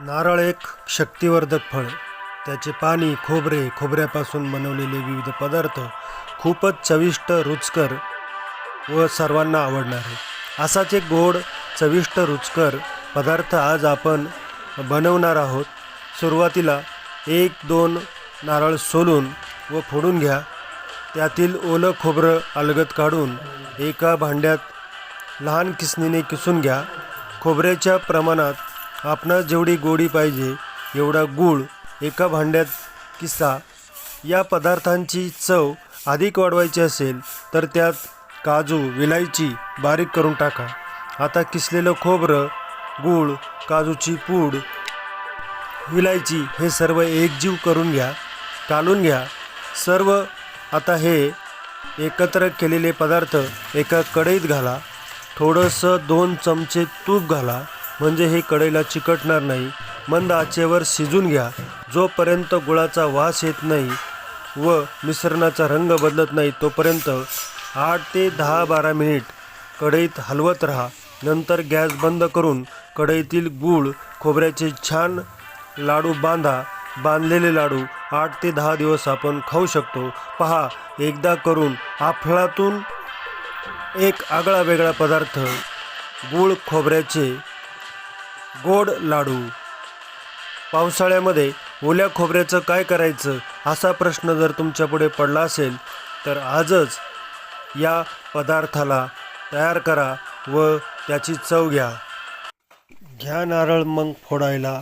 नारळ एक शक्तिवर्धक फळ. त्याचे पाणी खोबरे खोबऱ्यापासून बनवलेले विविध पदार्थ खूपच चविष्ट रुचकर व सर्वांना आवडणारे. असाच एक गोड चविष्ट रुचकर पदार्थ आज आपण बनवणार आहोत. सुरुवातीला एक दोन नारळ सोलून व फोडून घ्या. त्यातील ओलं खोबरं अलगत काढून एका भांड्यात लहान किसणीने किसून घ्या. खोबऱ्याच्या प्रमाणात आपणास जेवढी गोडी पाहिजे एवढा गूळ एका भांड्यात किसा या पदार्थांची चव अधिक वाढवायची असेल तर त्यात काजू विलायची बारीक करून टाका. आता किसलेलं खोबरं गूळ काजूची पूड विलायची हे सर्व एकजीव करून घ्या कालून घ्या. सर्व आता हे एकत्र केलेले पदार्थ एका कढईत घाला. थोडंसं दोन चमचे तूप घाला. म्हणजे हे कढईला चिकटणार नाही. मंद आचेवर शिजून घ्या. जोपर्यंत गुळाचा वास येत नाही व मिश्रणाचा रंग बदलत नाही तोपर्यंत आठ ते दहा बारा मिनिट कढईत हलवत राहा. नंतर गॅस बंद करून कढईतील गूळ खोबऱ्याचे छान लाडू बांधा. बांधलेले लाडू आठ ते दहा दिवस आपण खाऊ शकतो. पहा एकदा करून आफळातून एक आगळा वेगळा पदार्थ. गूळ खोबऱ्याचे गोड लाडू. पावसाळ्यामध्ये ओल्या खोबऱ्याचं काय करायचं असा प्रश्न जर तुमच्यापुढे पडला असेल तर आजच या पदार्थाला तयार करा व त्याची चव घ्या. घ्या नारळ मग फोडायला.